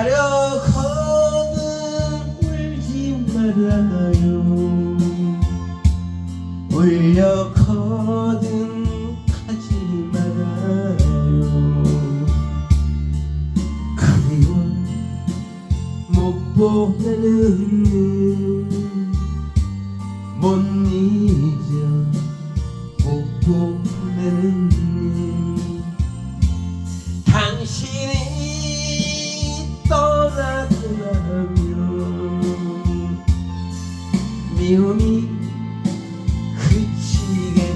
가려거든 울지 말아요? 울려거든 가지 말아요. 그리워 못 보내는 미움이 그치겠지만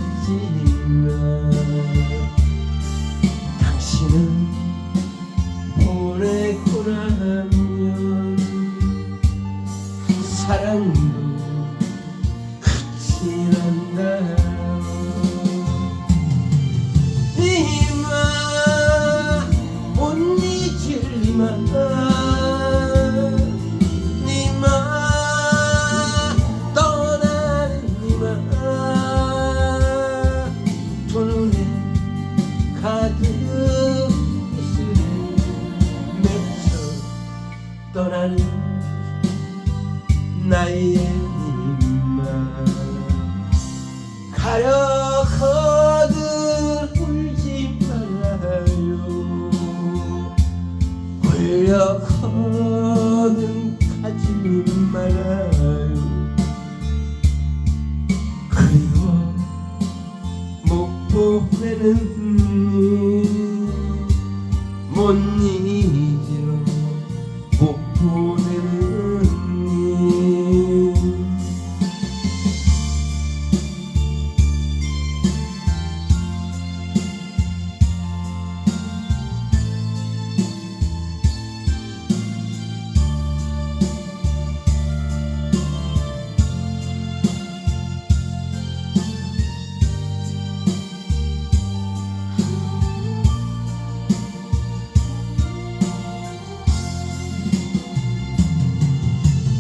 당신은 떠나는 나의 님마 가려거든 울지 말아요. 울려거든 가지 말아요. 그리워 못 보내는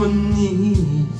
언니